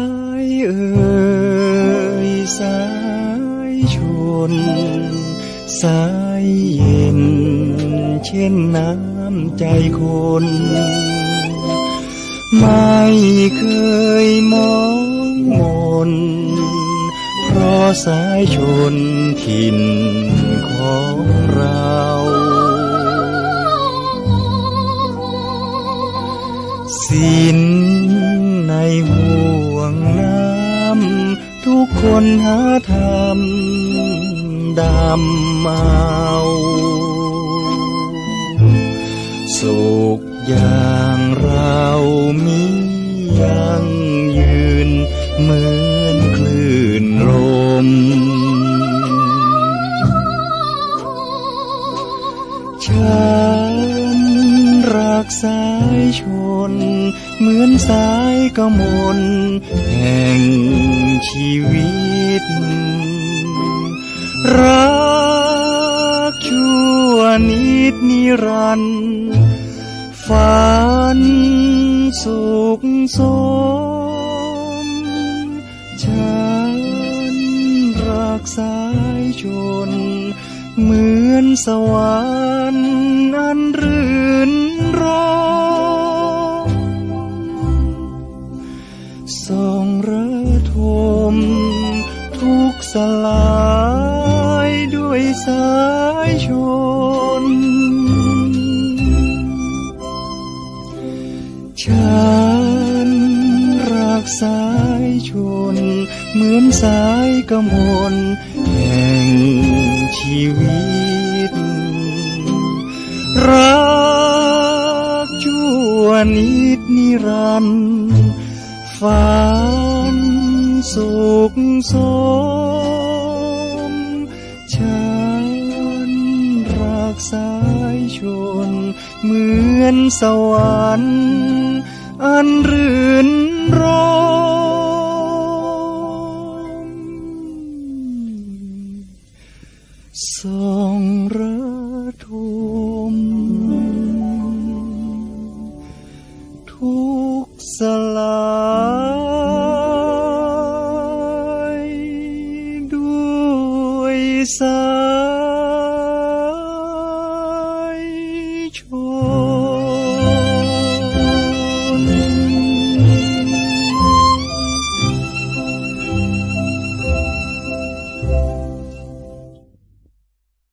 ายเอ่ยสายชน สายเย็น เช่นน้ำใจคน ไม่เคยมองมน เพราะสายชนถิ่นของเราสิ้น วงน้ำทุกคนหาทำดำเอา สุขอย่างเรามียังยืนเหมือนคลื่นลมฉัน รักสายชน เหมือนสายกมลแห่งชีวิต รักชั่วนิดนิรันดร์ฝันสุขสมฉันรักสายชน เหมือนสวรรค์ สองระทม ทุกสลายด้วยสายชน ฉันรักสายชน เหมือนสายกมลแห่งชีวิต รักชั่วนิดนิรันดร์ ฝันสุขสมฉันรักสายชน เหมือนสวรรค์ อันรื่นรมส Teresa.